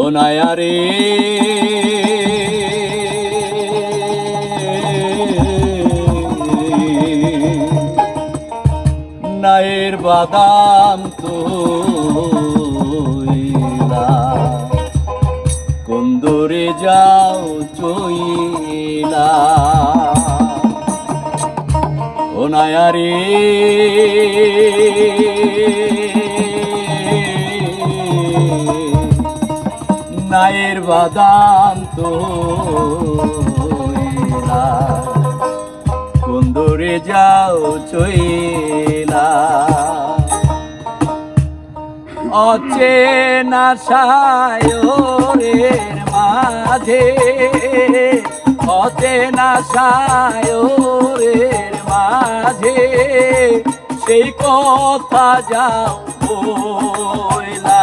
ও নায়ারে। নায়ের বাদাম তো কুন্দরে যাও চইলা। ও নায়ের বাদাম তো কুন্দরে যাও চইলা। অচেনা সায়রের মাঝে, অচেনা সায়রের মাঝে, সেই কথা যাও বইলা।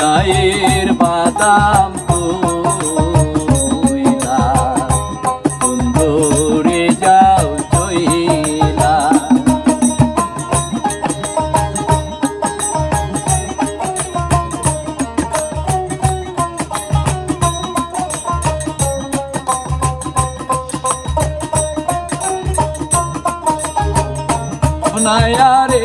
নায়ের বাদাম তুইলা সুন্দরে যাও চইলা। নায়ারে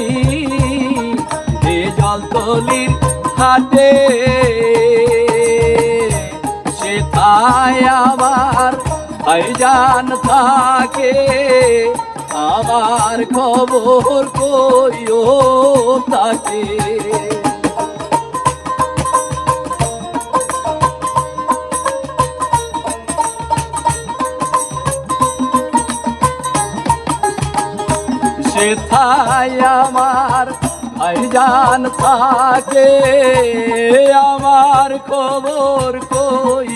তুমি এ জলতলির হাটে তাই আবার ভাইজান থাকে। আমার খবর কইও তাকে। সেথায় আমার ভাইজান থাকে। আমার খবর কইও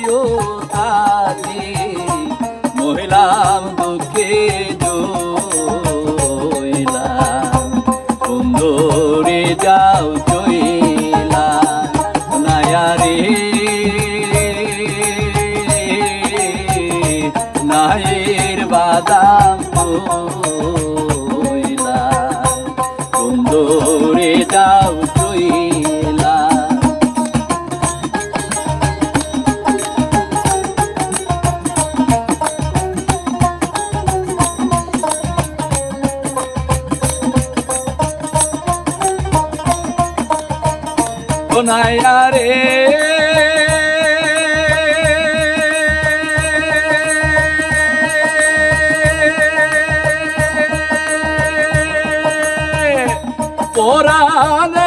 রে। পরাণে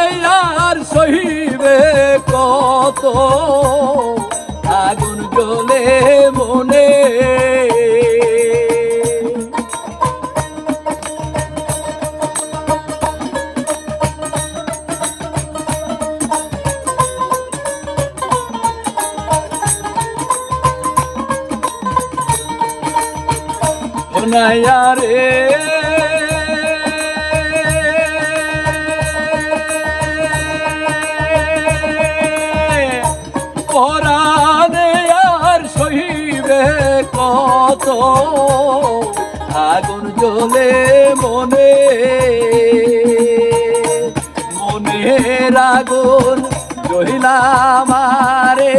নাইয়া রে। পরাণে আর সহিবে কত? আগুন জ্বলে মনে মনের আগুন জহিলাম আরে।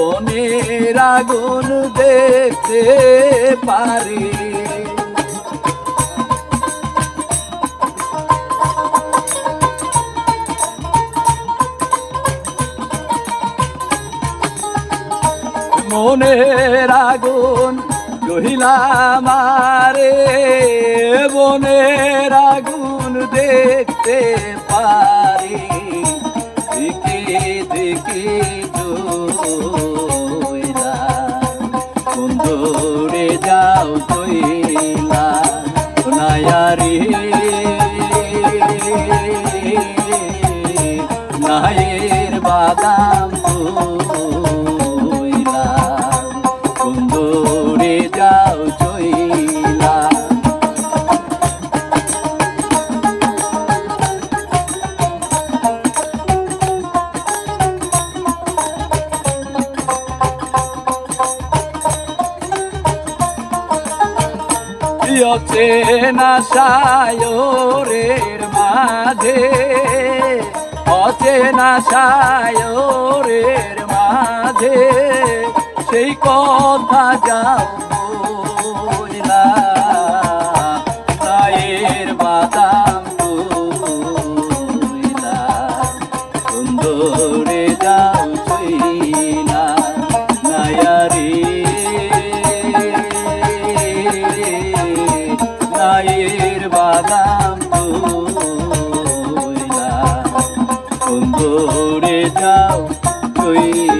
মনের আগুন দেখতে পারি। মনের আগুন রহিলাম আরে বনের আগুন দেখতে পারি। দিকে দিকে বন্ধুরে যাও কইলা নায়ারি। নায়ের বাদাম অচেনা সায়রের মাঝে অচেনা সায়রের মাঝে। সেই কথা যাও নায়ের বাদাম সুন্দরে যাও চইলা